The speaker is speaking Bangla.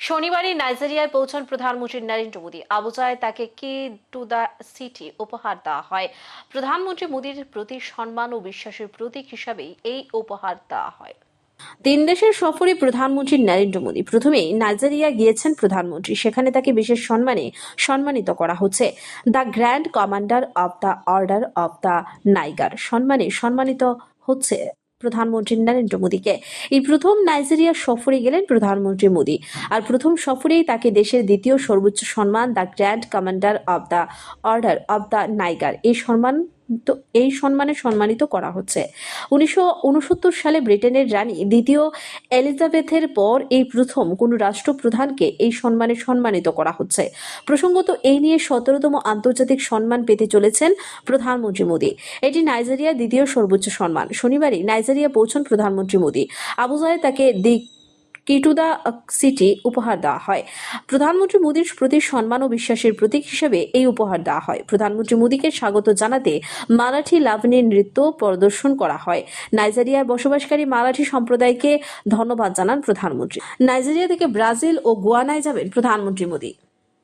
শনিবারই নাইজেরিয়ায় পৌঁছান প্রধানমন্ত্রী নরেন্দ্র মোদী। আবুজায় তাকে কি টু দ্য সিটি উপহার দেওয়া হয়। প্রধানমন্ত্রী মোদীর প্রতি সম্মান ও বিশ্বাসের প্রতীক হিসাবেই এই উপহার দেওয়া হয়। তিন দেশের সফরে প্রধানমন্ত্রী নরেন্দ্র মোদী। প্রথমে নাইজেরিয়া গিয়েছেন প্রধানমন্ত্রী। সেখানে তাকে বিশেষ সম্মানে সম্মানিত করা হচ্ছে। The grand commander of the order of the Niger. সম্মানে সম্মানিত হচ্ছে প্রধানমন্ত্রী নরেন্দ্র মোদীকে। এই প্রথম নাইজেরিয়া সফরে গেলেন প্রধানমন্ত্রী মোদী। আর প্রথম সফরেই তাকে দেশের দ্বিতীয় সর্বোচ্চ সম্মান, the grand commander of the order of the Niger. এই সম্মান এই সম্মানে সম্মানিত করা হচ্ছে। উনিশশো উনসত্তর সালে ব্রিটেনের রানী দ্বিতীয় এলিজাবেথের পর এই প্রথম কোনো রাষ্ট্রপ্রধানকে এই সম্মানে সম্মানিত করা হচ্ছে। প্রসঙ্গত এই নিয়ে সতেরোতম আন্তর্জাতিক সম্মান পেতে চলেছেন প্রধানমন্ত্রী মোদী। এটি নাইজেরিয়া দ্বিতীয় সর্বোচ্চ সম্মান। শনিবারই নাইজেরিয়া পৌঁছন প্রধানমন্ত্রী মোদী। আবুজায় তাকে দি কিটুদা সিটি উপহার দেওয়া হয়। প্রধানমন্ত্রী মোদীর প্রতি সম্মান ও বিশ্বাসের প্রতীক হিসেবে এই উপহার দেওয়া হয়। প্রধানমন্ত্রী মোদীকে স্বাগত জানাতে মারাঠি লাভনী নৃত্য প্রদর্শন করা হয়। নাইজেরিয়ায় বসবাসকারী মারাঠি সম্প্রদায়কে ধন্যবাদ জানান প্রধানমন্ত্রী। নাইজেরিয়া থেকে ব্রাজিল ও গোয়ানায় যাবেন প্রধানমন্ত্রী মোদী।